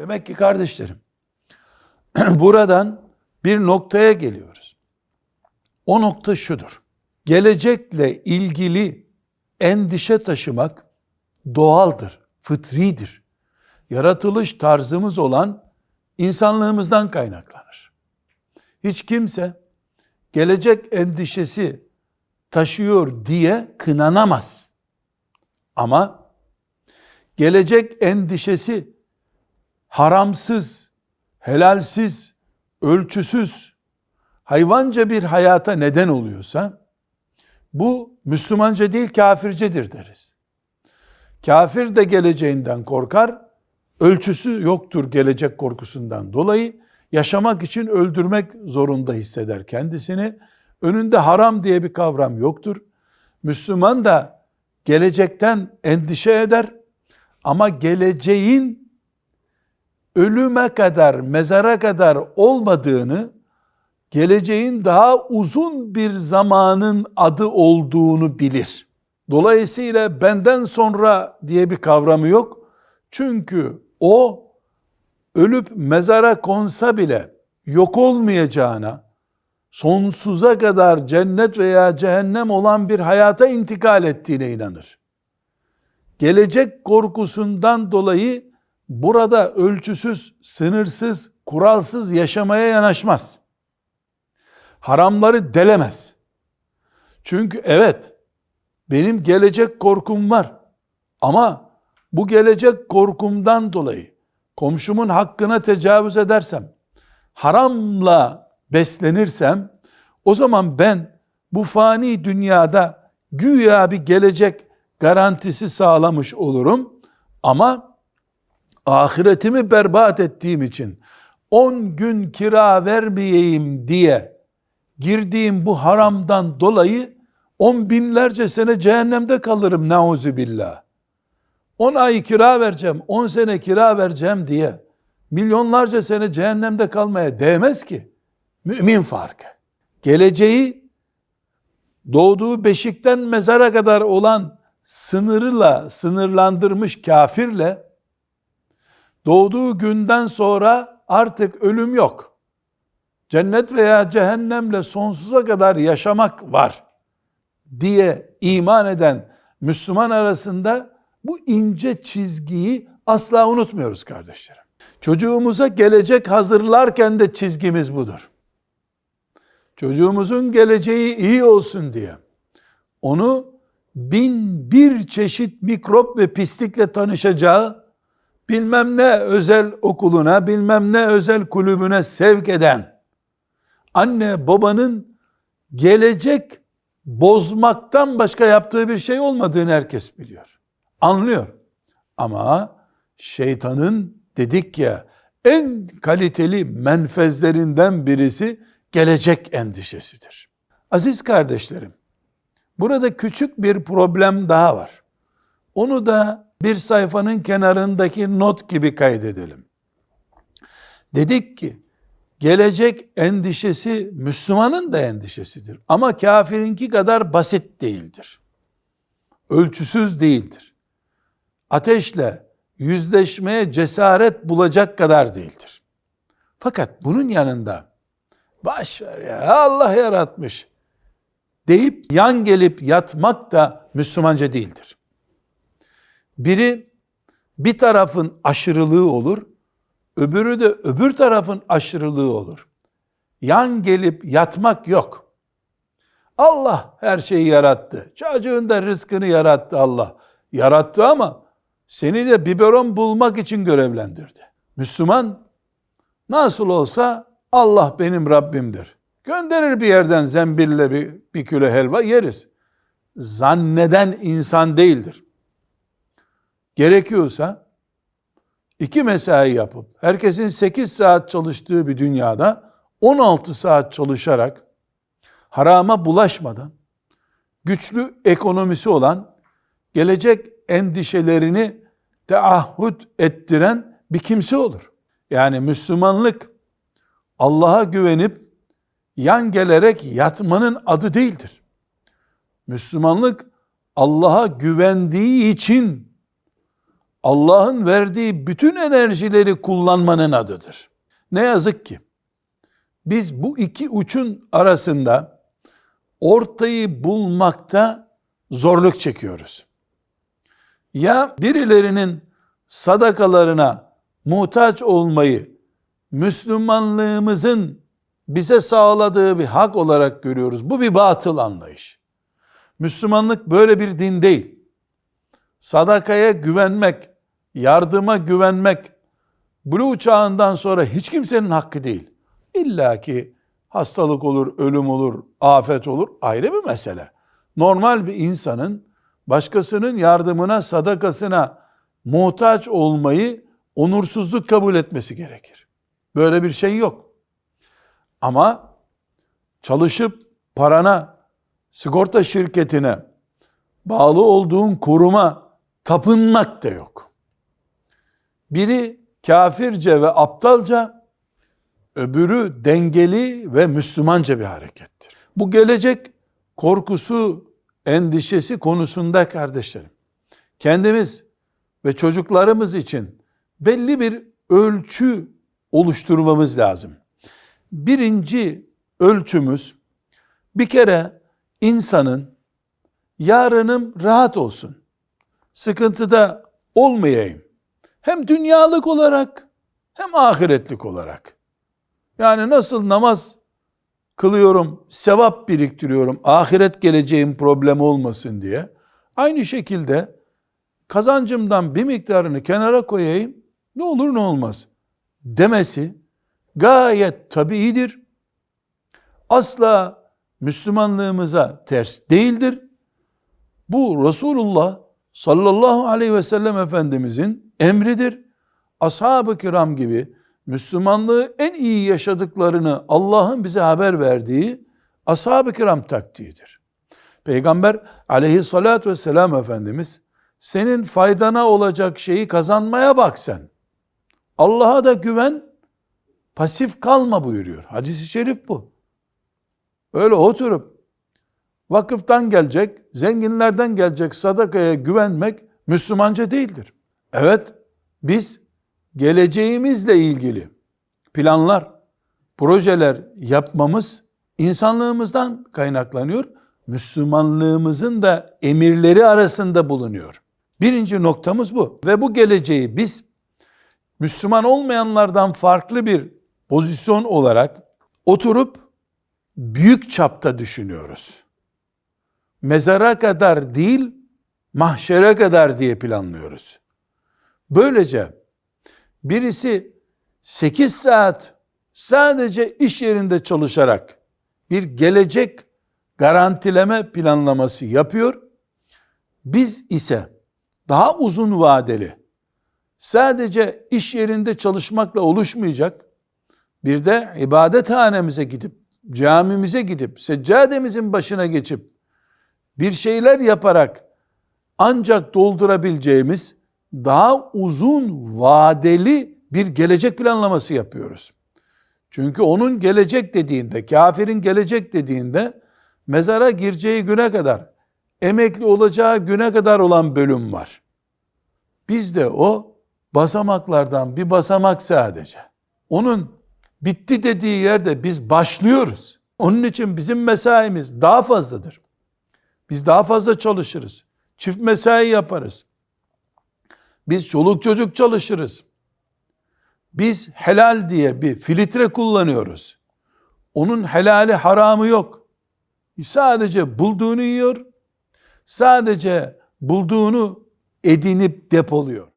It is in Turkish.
Demek ki kardeşlerim, buradan bir noktaya geliyoruz. O nokta şudur. Gelecekle ilgili endişe taşımak doğaldır, fıtridir. Yaratılış tarzımız olan insanlığımızdan kaynaklanır. Hiç kimse gelecek endişesi taşıyor diye kınanamaz. Ama gelecek endişesi haramsız, helalsiz, ölçüsüz, hayvanca bir hayata neden oluyorsa bu Müslümanca değil kafircedir deriz. Kafir de geleceğinden korkar, ölçüsü yoktur gelecek korkusundan dolayı yaşamak için öldürmek zorunda hisseder kendisini. Önünde haram diye bir kavram yoktur. Müslüman da gelecekten endişe eder ama geleceğin ölüme kadar, mezara kadar olmadığını, geleceğin daha uzun bir zamanın adı olduğunu bilir. Dolayısıyla benden sonra diye bir kavramı yok. Çünkü o ölüp mezara konsa bile yok olmayacağına, sonsuza kadar cennet veya cehennem olan bir hayata intikal ettiğine inanır. Gelecek korkusundan dolayı burada ölçüsüz, sınırsız, kuralsız yaşamaya yanaşmaz. Haramları delemez. Çünkü evet, benim gelecek korkum var. Ama bu gelecek korkumdan dolayı komşumun hakkına tecavüz edersem, haramla beslenirsem, o zaman ben bu fani dünyada güya bir gelecek garantisi sağlamış olurum. Ama ahiretimi berbat ettiğim için 10 gün kira vermeyeyim diye girdiğim bu haramdan dolayı on binlerce sene cehennemde kalırım nauzu billah. 10 ay kira vereceğim, 10 sene kira vereceğim diye milyonlarca sene cehennemde kalmaya değmez ki. Mümin farkı. Geleceği doğduğu beşikten mezara kadar olan sınırıyla sınırlandırmış kafirle doğduğu günden sonra artık ölüm yok. Cennet veya cehennemle sonsuza kadar yaşamak var diye iman eden Müslüman arasında bu ince çizgiyi asla unutmuyoruz kardeşlerim. Çocuğumuza gelecek hazırlarken de çizgimiz budur. Çocuğumuzun geleceği iyi olsun diye onu bin bir çeşit mikrop ve pislikle tanışacağı bilmem ne özel okuluna, bilmem ne özel kulübüne sevk eden anne babanın gelecek bozmaktan başka yaptığı bir şey olmadığını herkes biliyor. Anlıyor. Ama şeytanın dedik ya en kaliteli menfezlerinden birisi gelecek endişesidir. Aziz kardeşlerim, burada küçük bir problem daha var. Onu da bir sayfanın kenarındaki not gibi kaydedelim. Dedik ki gelecek endişesi Müslümanın da endişesidir. Ama kafirinki kadar basit değildir. Ölçüsüz değildir. Ateşle yüzleşmeye cesaret bulacak kadar değildir. Fakat bunun yanında baş ver ya Allah yaratmış deyip yan gelip yatmak da Müslümanca değildir. Biri bir tarafın aşırılığı olur, öbürü de öbür tarafın aşırılığı olur. Yan gelip yatmak yok. Allah her şeyi yarattı. Çocuğun da rızkını yarattı Allah. Yarattı ama seni de biberon bulmak için görevlendirdi. Müslüman nasıl olsa Allah benim Rabbimdir. Gönderir bir yerden zembille bir, bir kilo helva yeriz. Zanneden insan değildir. Gerekiyorsa iki mesai yapıp herkesin 8 saat çalıştığı bir dünyada 16 saat çalışarak harama bulaşmadan güçlü ekonomisi olan gelecek endişelerini teahhüt ettiren bir kimse olur. Yani Müslümanlık Allah'a güvenip yan gelerek yatmanın adı değildir. Müslümanlık Allah'a güvendiği için Allah'ın verdiği bütün enerjileri kullanmanın adıdır. Ne yazık ki biz bu iki uçun arasında ortayı bulmakta zorluk çekiyoruz. Ya birilerinin sadakalarına muhtaç olmayı Müslümanlığımızın bize sağladığı bir hak olarak görüyoruz. Bu bir batıl anlayış. Müslümanlık böyle bir din değil. Sadakaya güvenmek, yardıma güvenmek, Blue çağından sonra hiç kimsenin hakkı değil. İlla ki hastalık olur, ölüm olur, afet olur ayrı bir mesele. Normal bir insanın başkasının yardımına, sadakasına muhtaç olmayı onursuzluk kabul etmesi gerekir. Böyle bir şey yok. Ama çalışıp parana, sigorta şirketine, bağlı olduğun kuruma tapınmak da yok. Biri kafirce ve aptalca, öbürü dengeli ve Müslümanca bir harekettir. Bu gelecek korkusu, endişesi konusunda kardeşlerim, kendimiz ve çocuklarımız için belli bir ölçü oluşturmamız lazım. Birinci ölçümüz bir kere insanın yarınım rahat olsun. Sıkıntıda olmayayım. Hem dünyalık olarak hem ahiretlik olarak. Yani nasıl namaz kılıyorum, sevap biriktiriyorum, ahiret geleceğim problem olmasın diye. Aynı şekilde kazancımdan bir miktarını kenara koyayım, ne olur ne olmaz demesi gayet tabiidir. Asla Müslümanlığımıza ters değildir. Bu Resulullah sallallahu aleyhi ve sellem Efendimizin emridir. Ashab-ı kiram gibi Müslümanlığı en iyi yaşadıklarını Allah'ın bize haber verdiği ashab-ı kiram taktiğidir. Peygamber aleyhissalatü vesselam Efendimiz senin faydana olacak şeyi kazanmaya bak sen. Allah'a da güven, pasif kalma buyuruyor. Hadis-i şerif bu. Öyle oturup vakıftan gelecek, zenginlerden gelecek sadakaya güvenmek Müslümanca değildir. Evet, biz geleceğimizle ilgili planlar, projeler yapmamız insanlığımızdan kaynaklanıyor. Müslümanlığımızın da emirleri arasında bulunuyor. Birinci noktamız bu. Ve bu geleceği biz Müslüman olmayanlardan farklı bir pozisyon olarak oturup büyük çapta düşünüyoruz. Mezara kadar değil, mahşere kadar diye planlıyoruz. Böylece birisi 8 saat sadece iş yerinde çalışarak bir gelecek garantileme planlaması yapıyor. Biz ise daha uzun vadeli sadece iş yerinde çalışmakla oluşmayacak. Bir de ibadethanemize gidip, camimize gidip, seccademizin başına geçip bir şeyler yaparak ancak doldurabileceğimiz daha uzun vadeli bir gelecek planlaması yapıyoruz. Çünkü onun gelecek dediğinde, kafirin gelecek dediğinde mezara gireceği güne kadar, emekli olacağı güne kadar olan bölüm var. Bizde o basamaklardan bir basamak sadece. Onun bitti dediği yerde biz başlıyoruz. Onun için bizim mesaimiz daha fazladır. Biz daha fazla çalışırız. Çift mesai yaparız. Biz çoluk çocuk çalışırız. Biz helal diye bir filtre kullanıyoruz. Onun helali haramı yok. Sadece bulduğunu yiyor. Sadece bulduğunu edinip depoluyor.